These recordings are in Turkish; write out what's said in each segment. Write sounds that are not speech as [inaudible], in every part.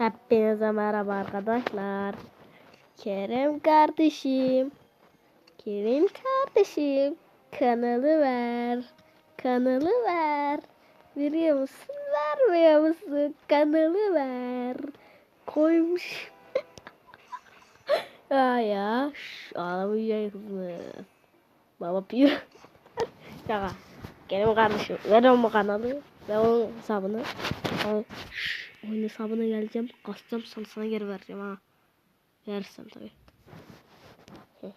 Hepinize merhaba arkadaşlar. Kerem kardeşim. Kerem kardeşim. Kanalı ver. Kanalı ver. Veriyor musun? Vermiyor musun? Kanalı ver. Koymuş. [laughs] ya ya. Şş, ağlamayacaksın. Baba pir. [laughs] Şaka. Kerem kardeşim. Ver o kanalı. Ver onun hesabını. Al. Oyun hesabına geleceğim. Kasacağım sana, sana geri vereceğim ha. Versem tabii. [laughs]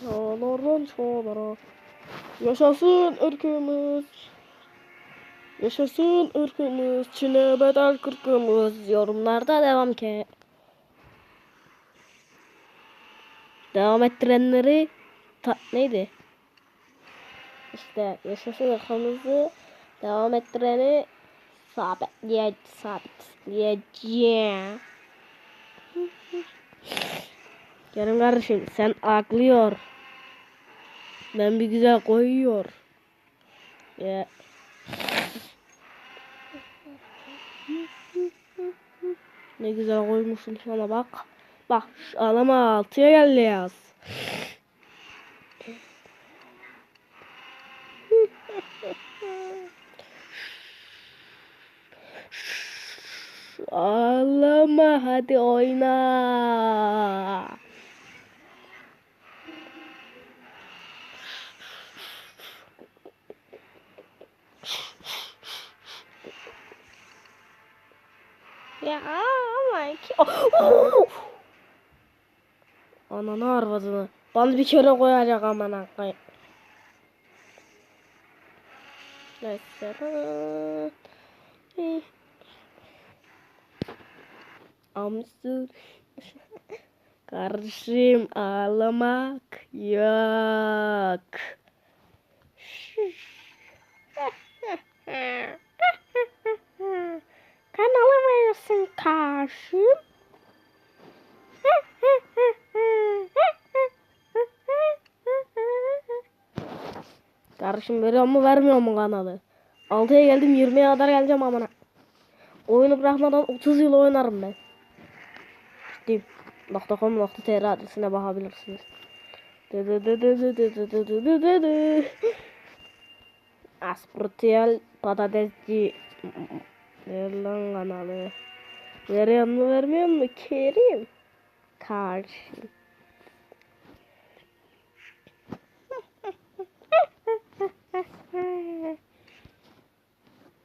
Çağlardan çağlara. Yaşasın ırkımız. Yaşasın ırkımız. Çin'e bedel kırkımız. Yorumlarda devam ki. Devam ettirenleri ta, neydi? İşte yaşasın ırkımızı devam ettireni sabitleye sabitleyeceğim. Yarın kardeşim sen aklıyor. Ben bir güzel koyuyor. Ya. Ne güzel koymuşsun sana bak. Bak şu alama altıya geldi yaz. [laughs] Hadi oyna. Ya ama ki... Oh! Ananı arvadını. Bana bir kere koyacak aman koy. Neyse. Amsur. [laughs] Kardeşim ağlamak yok. [laughs] Kan alamıyorsun karşım. [laughs] Kardeşim veriyor mu vermiyor mu kanalı? 6'ya geldim 20'ye kadar geleceğim amına. Oyunu bırakmadan 30 yıl oynarım ben. Aktif.com.tr adresine bakabilirsiniz. Asprotiyel patatesci Ver lan kanalı. Veriyor mu vermiyor mu? Kerim. Karşı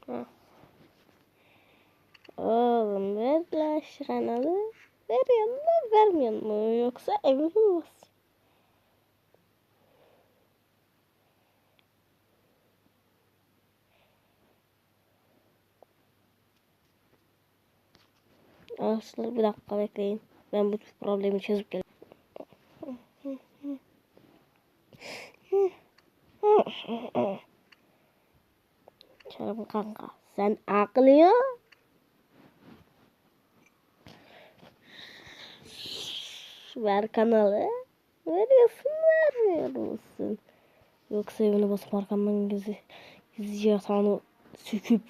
[laughs] Oğlum ver lan şu kanalı yoksa evimi mi basayım? Bir dakika bekleyin. Ben bu problemi çözüp geleyim. Canım kanka sen aklıyor. Ver kanalı. Veriyorsun vermiyor musun? Yoksa evine basıp arkamdan gizli, gizlice yatağını söküp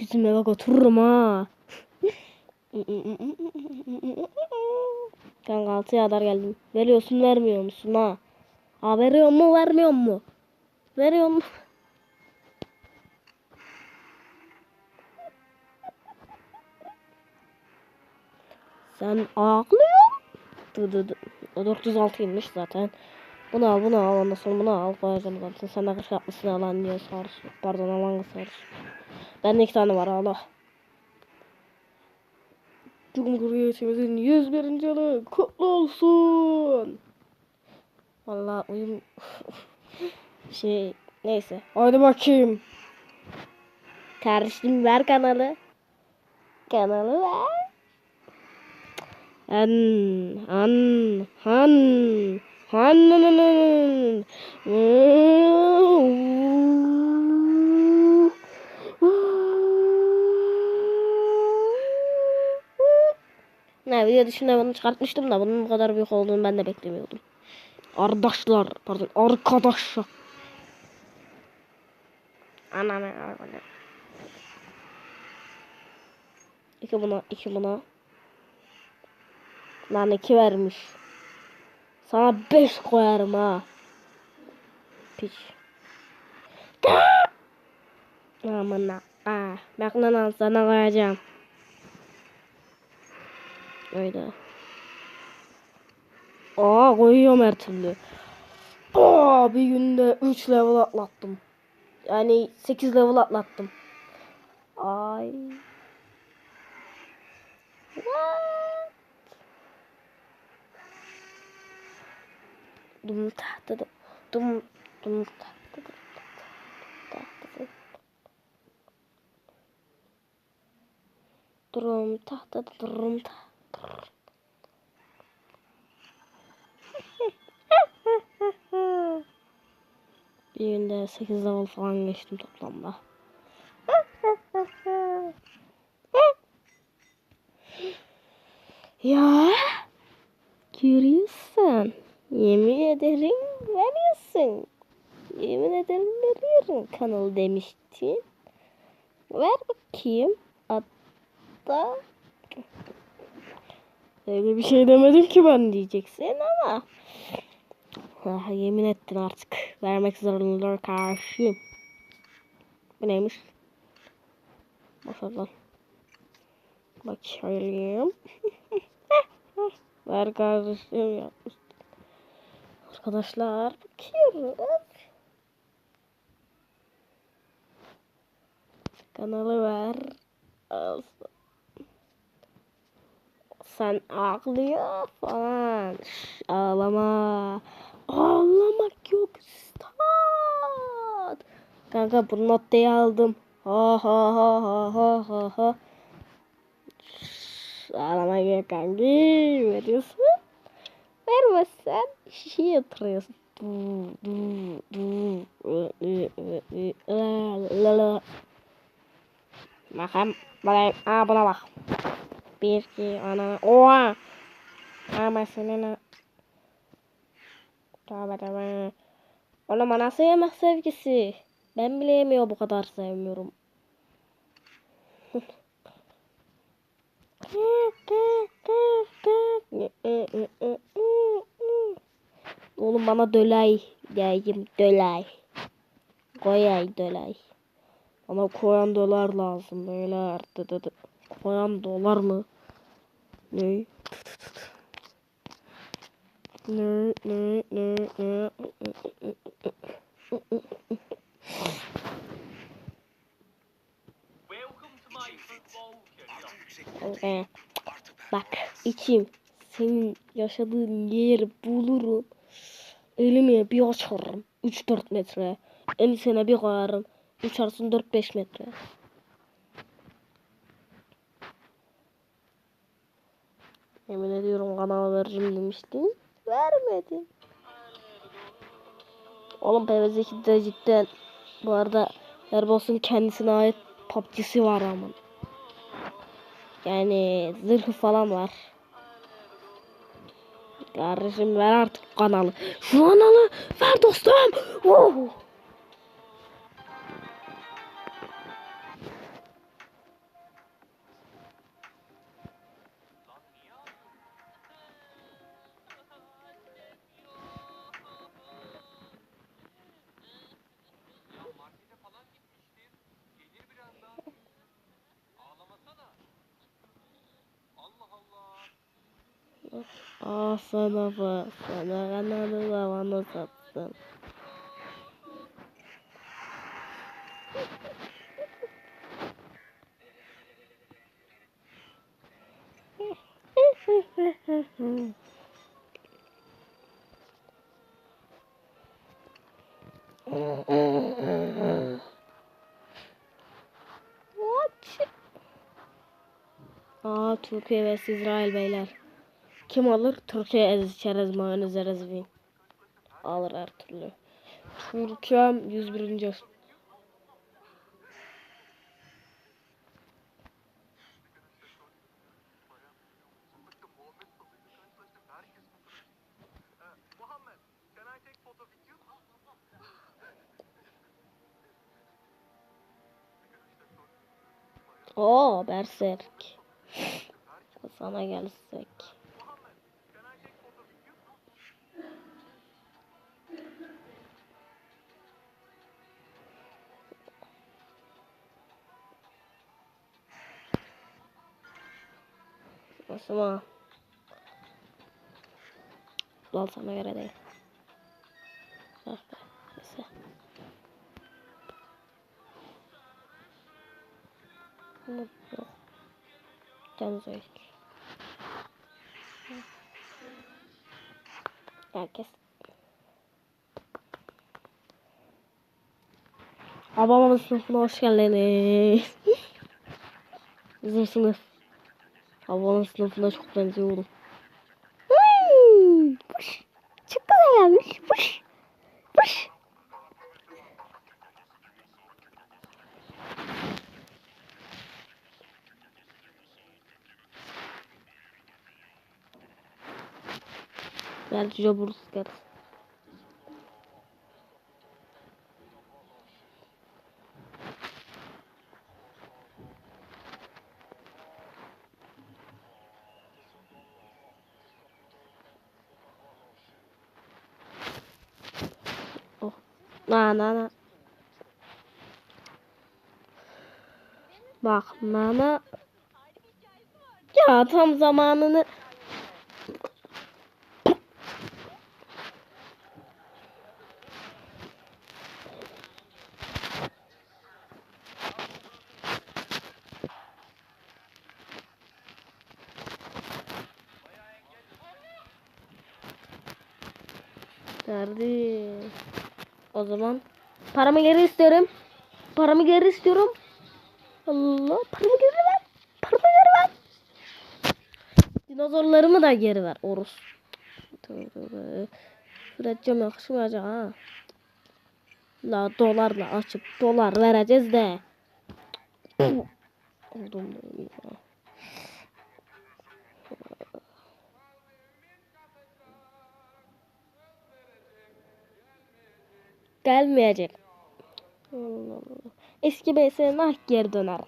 bizim eve götürürüm ha. [laughs] Kanka altıya kadar geldim. Veriyorsun vermiyor musun ha? Ha veriyor mu vermiyor mu? Veriyor mu? [laughs] Sen ağlıyor. Dı dı dı. O 406 inmiş zaten. Bunu al bunu al ondan sonra bunu al koyacağım zaten. Sen de kış yapmışsın alan diye sarış. Pardon alan sarış. Bende iki tane var Allah. Cumhuriyetimizin 101. yılı kutlu olsun. Vallahi uyum [laughs] şey neyse. Hadi bakayım. Kardeşim ver kanalı. Kanalı ver. Han han han han han han han. Ne video dışında bunu çıkartmıştım da bunun bu kadar büyük olduğunu ben de beklemiyordum. Arkadaşlar pardon arkadaşlar. Ananı arabana. İki buna, iki buna. Lan iki vermiş. Sana beş koyarım ha. Piç. Aman ha. Bak lan al sana koyacağım. Öyle. Aa koyuyorum her türlü. Aa bir günde 3 level atlattım. Yani 8 level atlattım. Ay. What? Dum tahtada dum dum tahtada tahtada durum tahtada durum tahtada [laughs] Bir günde 8 level falan geçtim toplamda. ya görüyorsun. Yemin ederim veriyorsun. Yemin ederim veriyorum kanal demiştin. Ver bakayım. Hatta öyle bir şey demedim ki ben diyeceksin ama. Ah, yemin ettin artık. Vermek zorundalar karşı. Bu neymiş? Maşallah. Bakayım. [laughs] Ver kardeşim yapmış. Arkadaşlar bakıyoruz. Kanalı ver. Sen ağlıyor falan. Şş, ağlama. Ağlamak yok. Stat. Kanka bu notayı aldım. Ha ha ha ha ha ha ha. Ağlamak yok kanka. Veriyorsun. Vermezsen şişe yatırıyorsun. Bakayım. Bakayım. Aa buna bak. Bir, iki, ana. Oha. Ama senin Tövbe tövbe. Oğlum nasıl yemek sevgisi? Ben bile yemiyor bu kadar sevmiyorum. Oğlum bana dölay diyeyim dölay. Koyay dölay. Bana koyan dolar lazım beyler. Dı dı dı. Koyan dolar mı? Ne? Ne ne ne ne Kanka, Bak içim senin yaşadığın yeri bulurum. Elimi bir açarım. 3-4 metre. Elisine bir koyarım. Uçarsın 4-5 metre. Yemin ediyorum kanal veririm demiştin. Vermedin. Oğlum PvZ 2'de cidden bu arada Airbus'un kendisine ait PUBG'si var ama. Yani zırhı falan var. Kardeşim ver artık kanalı. Şu kanalı ver dostum. Wow. Sana bak. Sana kanalı bana sattın. What? Aa Türkiye ve İsrail beyler. Kim alır? Türkiye ez çerez mayonez ezvi. Alır her türlü. Türkiye'm 101. Muhammed, can I take photo with you? Oo Berserk. [laughs] Sana gelsek. Osman. Lol sana göre değil. Ah be. Neyse. Yok. Can zayıf. Herkes. Babamın sınıfına hoş geldiniz. [laughs] Bizim sınıf. Babamın sınıfına çok benziyorum. Hmm, Puş. Çok güzel gelmiş. Puş. Puş. Belki Jobur sıkarız. Oh. Na na na. Bak nana. Ya tam zamanını. Derdi. O zaman paramı geri istiyorum. Paramı geri istiyorum. Allah paramı geri ver. Paramı geri ver. Dinozorlarımı da geri ver. Orus. Üreteceğim yakışmayacak ha. La dolarla açıp dolar vereceğiz de. Oldum Gelmeyecek. Allah Allah. Eski BS'nin geri döner.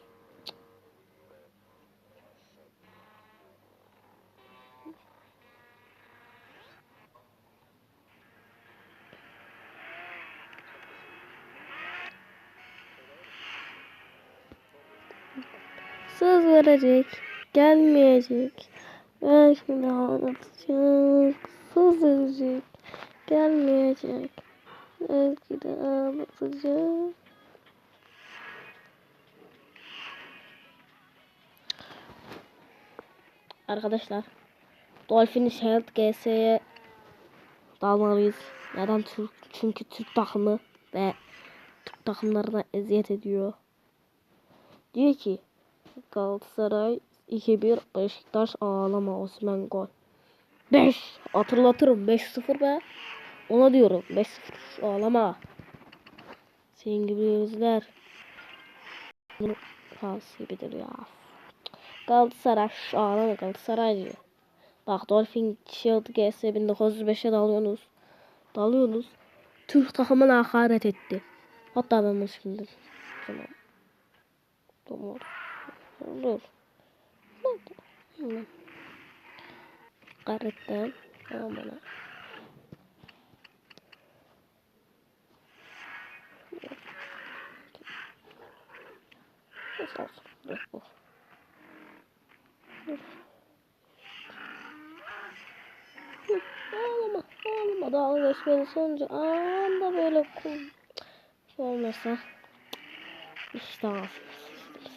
Söz verecek. Gelmeyecek. Belki de anlatacak. Söz verecek. Gelmeyecek. Belki de anlatacak. Arkadaşlar. Dolphin Shield GS'ye dalmalıyız. Neden Türk? Çünkü Türk takımı ve Türk takımlarına eziyet ediyor. Diyor ki Galatasaray 2-1 Beşiktaş ağlama Osman gol. 5 hatırlatırım 5-0 be. Ona diyorum 5-0 ağlama. Senin gibi yüzler. Gibidir ya. Galatasaray şş, ağlama Galatasaray diyor. Bak Dolphin Shield GS 1905'e dalıyorsunuz. Dalıyorsunuz. Türk takımına hakaret etti. Hatta ben şimdi. Tamam. Tamam. Dur. Hakaretten. Tamam bana. Nasıl olsun? Dur bu. Dur. Ağlama, ağlama. Dalga geçmeni sonucu anda böyle kum. Şey olmasa. İşte sıçtım.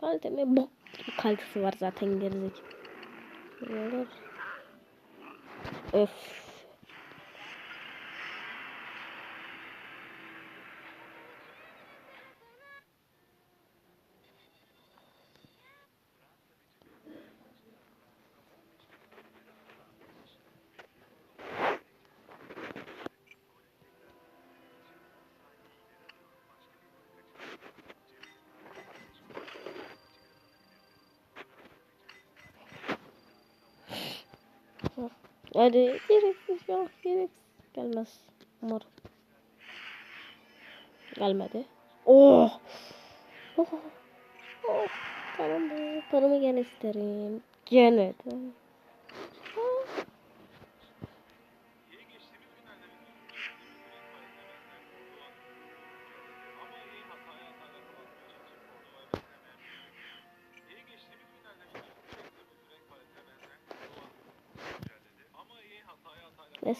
Kaliteme bok gibi kalitesi var zaten. Böyle. Öf. Hadi gereksiz ya gereksiz. Gelmez. Umarım. Gelmedi. Oh. Oh. Oh. Tamam Paramı gene isterim. Gene de.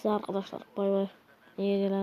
Neyse arkadaşlar bay bay. İyi geceler.